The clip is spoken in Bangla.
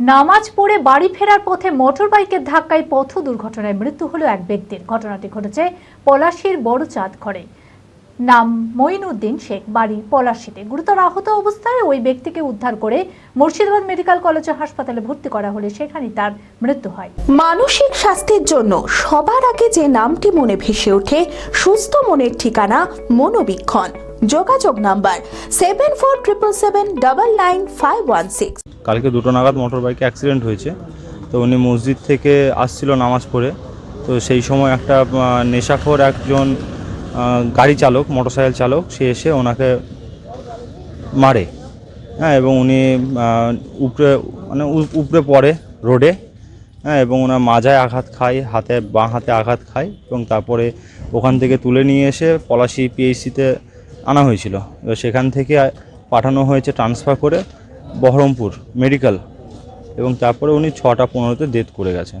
নামাজ পড়ে বাড়ি ফেরার পথে মোটর বাইকের ধাক্কায় পথ দুর্ঘটনায় মৃত্যু হলো এক ব্যক্তির। ঘটনাটি ঘটেছে পলাশীর বড়চাঁদ ঘরে। নাম মঈনুদ্দিন শেখ, বাড়ি পলাশীতে। গুরুতর আহত অবস্থায় ওই ব্যক্তিকে উদ্ধার করে মুর্শিদাবাদ মেডিকেল কলেজ হাসপাতালে ভর্তি করা হলে সেখানে তার মৃত্যু হয়। মানসিক স্বাস্থ্যের জন্য সবার আগে যে নামটি মনে ভেসে ওঠে, সুস্থ মনের ঠিকানা মনোবীক্ষণ। যোগাযোগ number seven four triple seven double nine five one six কালকে দুটো নাগাদ মোটর বাইকে অ্যাক্সিডেন্ট হয়েছে। তো উনি মসজিদ থেকে আসছিল নামাজ পড়ে। তো সেই সময় একটা নেশাখোর একজন গাড়ি চালক মোটরসাইকেল চালক, সে এসে ওনাকে মারে। হ্যাঁ এবং উনি উপরে মানে উপরে পড়ে রোডে। হ্যাঁ এবং ওনার মাজায় আঘাত খায়, হাতে, বাঁ হাতে আঘাত খায়, এবং তারপরে ওখান থেকে তুলে নিয়ে এসে পলাশি পিএইচসিতে আনা হয়েছিল। সেখান থেকে পাঠানো হয়েছে ট্রান্সফার করে বহরমপুর মেডিকেল এবং তারপরে উনি ছটা পনেরোতে ডেথ করে গেছেন।